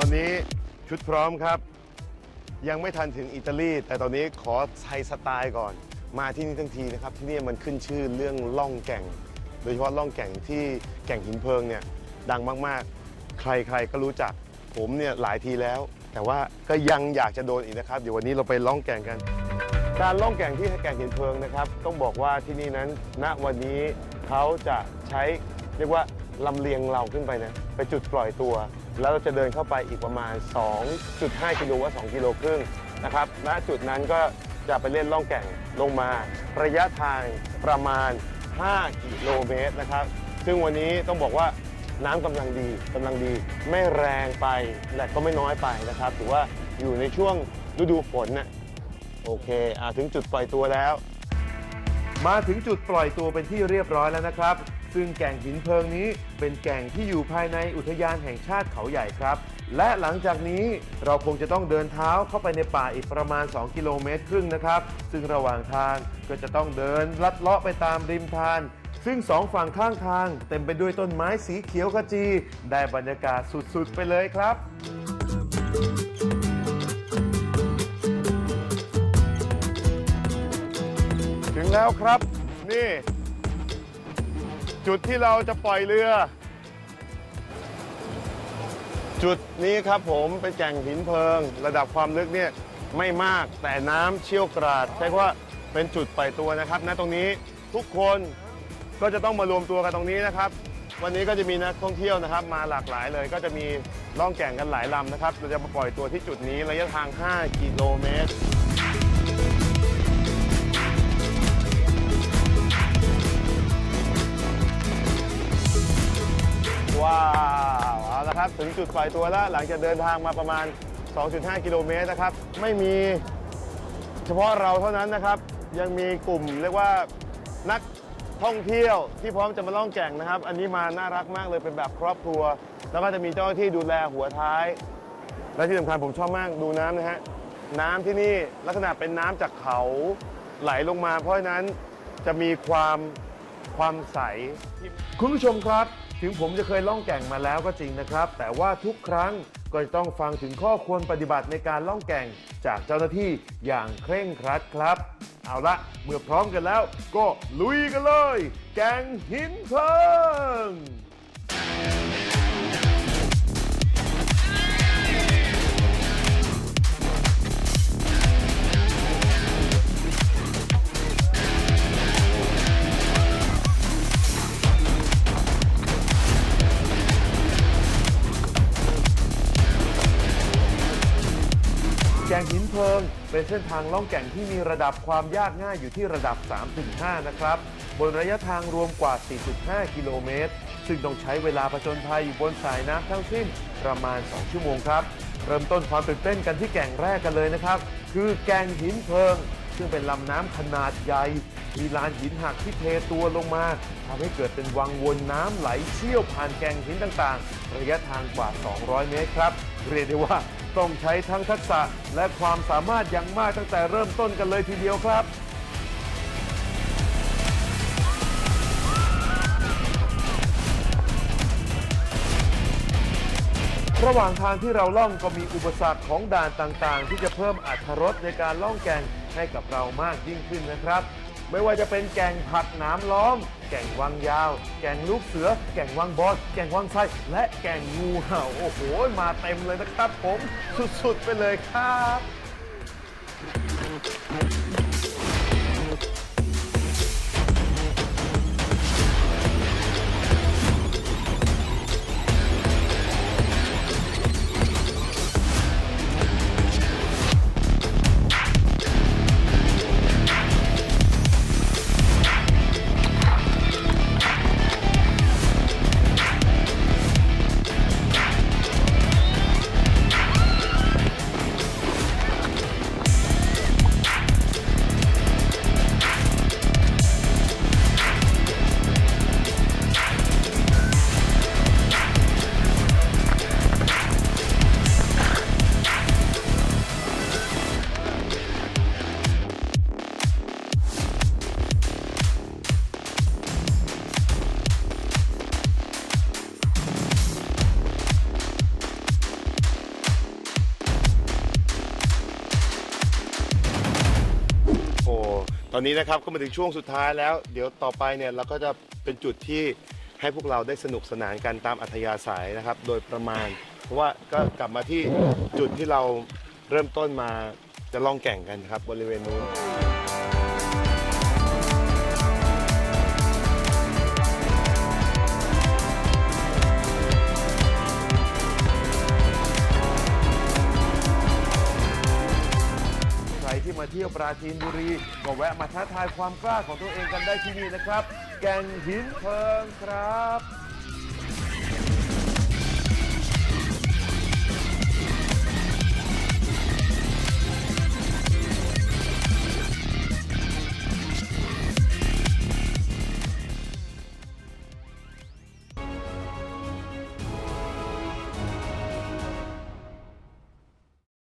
อนนี้ชุดพร้อมครับ ยังไม่ทันถึงอิตาลี แต่ตอนนี้ขอไทยสไตล์ก่อน มาที่นี่ทั้งทีนะครับ ที่นี่มันขึ้นชื่อเรื่องล่องแก่ง โดยเฉพาะล่องแก่งที่แก่งหินเพลิงเนี่ยดังมากๆ ใครๆก็รู้จักผมเนี่ยหลายทีแล้ว แต่ว่าก็ยังอยากจะโดนอีกนะครับ เดี๋ยววันนี้เราไปล่องแก่งกัน การล่องแก่งที่แก่งหินเพลิงนะครับ ต้องบอกว่าที่นี่นั้นณวันนี้เขาจะใช้เรียกว่าลำเลียงเราขึ้นไปนะไปจุดปล่อยตัว แล้วเราจะเดินเข้าไปอีกประมาณ 2.5 กิโลว่า2กิโลครึ่งนะครับณจุดนั้นก็จะไปเล่นล่องแก่งลงมาระยะทางประมาณ 5 กิโลเมตรนะครับ ซึ่งวันนี้ต้องบอกว่าน้ำกำลังดีกำลังดี ไม่แรงไปและก็ไม่น้อยไปนะครับถือว่าอยู่ในช่วงฤดูฝนน่ะโอเคอาถึงจุดปล่อยตัวแล้ว มาถึงจุดปล่อยตัวเป็นที่เรียบร้อยแล้วนะครับ ซึ่งแก่งหินเพลิงนี้เป็นแก่งที่อยู่ภายในอุทยานแห่งชาติเขาใหญ่ครับ และหลังจากนี้เราคงจะต้องเดินเท้าเข้าไปในป่าอีกประมาณ 2 กิโลเมตรครึ่งนะครับ ซึ่งระหว่างทางก็จะต้องเดินลัดเลาะไปตามริมทานซึ่งสองฝั่งข้างทาง เต็มไปด้วยต้นไม้สีเขียวขจี ได้บรรยากาศสุดๆ ไปเลยครับ ถึงแล้วครับ นี่ จุดที่เราจะปล่อยเรือ จุดนี้ครับผมเป็นแก่งหินเพลิง ระดับความลึกเนี่ยไม่มากแต่น้ำเชี่ยวกราดใช้ว่าเป็นจุดปล่อยตัวนะครับณตรงนี้ทุกคนก็จะต้องมารวมตัวกันตรงนี้นะครับ วันนี้ก็จะมีนักท่องเที่ยวนะครับ มาหลากหลายเลย ก็จะมีล่องแก่งกันหลายลำนะครับ เราจะมาปล่อยตัวที่จุดนี้ระยะทาง 5 กิโลเมตร ว้าวเอาละครับถึงจุดปล่อยตัวแล้วหลังจากเดินทางมาประมาณ 2.5 กิโลเมตรนะครับไม่มีเฉพาะเราเท่านั้นนะครับ ยังมีกลุ่มเรียกว่านักท่องเที่ยวที่พร้อมจะมาล่องแก่งนะครับ อันนี้มาน่ารักมากเลยเป็นแบบครอบครัว แล้วก็จะมีเจ้าหน้าที่ดูแลหัวท้าย และที่สำคัญผมชอบมากดูน้ำนะฮะน้ำที่นี่ลักษณะเป็นน้ำจากเขาไหลลงมา เพราะฉะนั้นจะมีความความใส คุณผู้ชมครับ ถึงผมจะเคยล่องแก่งมาแล้วก็จริงนะครับ แต่ว่าทุกครั้งก็จะต้องฟังถึงข้อควรปฏิบัติในการล่องแก่งจากเจ้าหน้าที่อย่างเคร่งครัดครับ เอาละเมื่อพร้อมกันแล้ว ก็ลุยกันเลย แก่งหินเพลิง แก่งหินเพลิง เป็นเส้นทางล่องแก่งที่มีระดับความยากง่ายอยู่ที่ระดับ 3-5 นะครับ บนระยะทางรวมกว่า 4.5 กิโลเมตร ซึ่งต้องใช้เวลาผจญภัยอยู่บนสายน้ำทั้งสิ้นประมาณ 2 ชั่วโมงครับ เริ่มต้นความตื่นเต้นกันที่แก่งแรกกันเลยนะครับ คือแก่งหินเพลิง ซึ่งเป็นลำน้ำขนาดใหญ่ มีลานหินหักที่เทตัวลงมาทำให้เกิดเป็นวังวนน้ำไหลเชี่ยวผ่านแก่งหินต่างๆ ระยะทางกว่า 200 เมตรครับ เรียกได้ว่า ต้องใช้ทั้งทักษะและความสามารถอย่างมากตั้งแต่เริ่มต้นกันเลยทีเดียวครับ ระหว่างทางที่เราล่องก็มีอุปสรรคของด่านต่างๆ ที่จะเพิ่มอรรถรสในการล่องแก่งให้กับเรามากยิ่งขึ้นนะครับ ไม่ว่าจะเป็นแกงผัดหน้ำล้อม แกงวังยาว แกงลูกเสือ แกงวังบอส แกงวังไส้และแกงงูเห่า โอ้โห มาเต็มเลยนะครับผม สุดๆ ไปเลยครับ ตอนนี้นะครับก็มาถึงช่วงสุดท้ายแล้ว เดี๋ยวต่อไปเนี่ยเราก็จะเป็นจุดที่ให้พวกเราได้สนุกสนานกันตามอัธยาศัยนะครับ โดยประมาณ เพราะว่าก็กลับมาที่จุดที่เราเริ่มต้นมาจะล่องแก่งกันครับบริเวณนู้น เที่ยวปราจีนบุรี ก็แวะมาท้าทายความกล้าของตัวเองกันได้ที่นี่นะครับ แก่งหินเพลิงครับ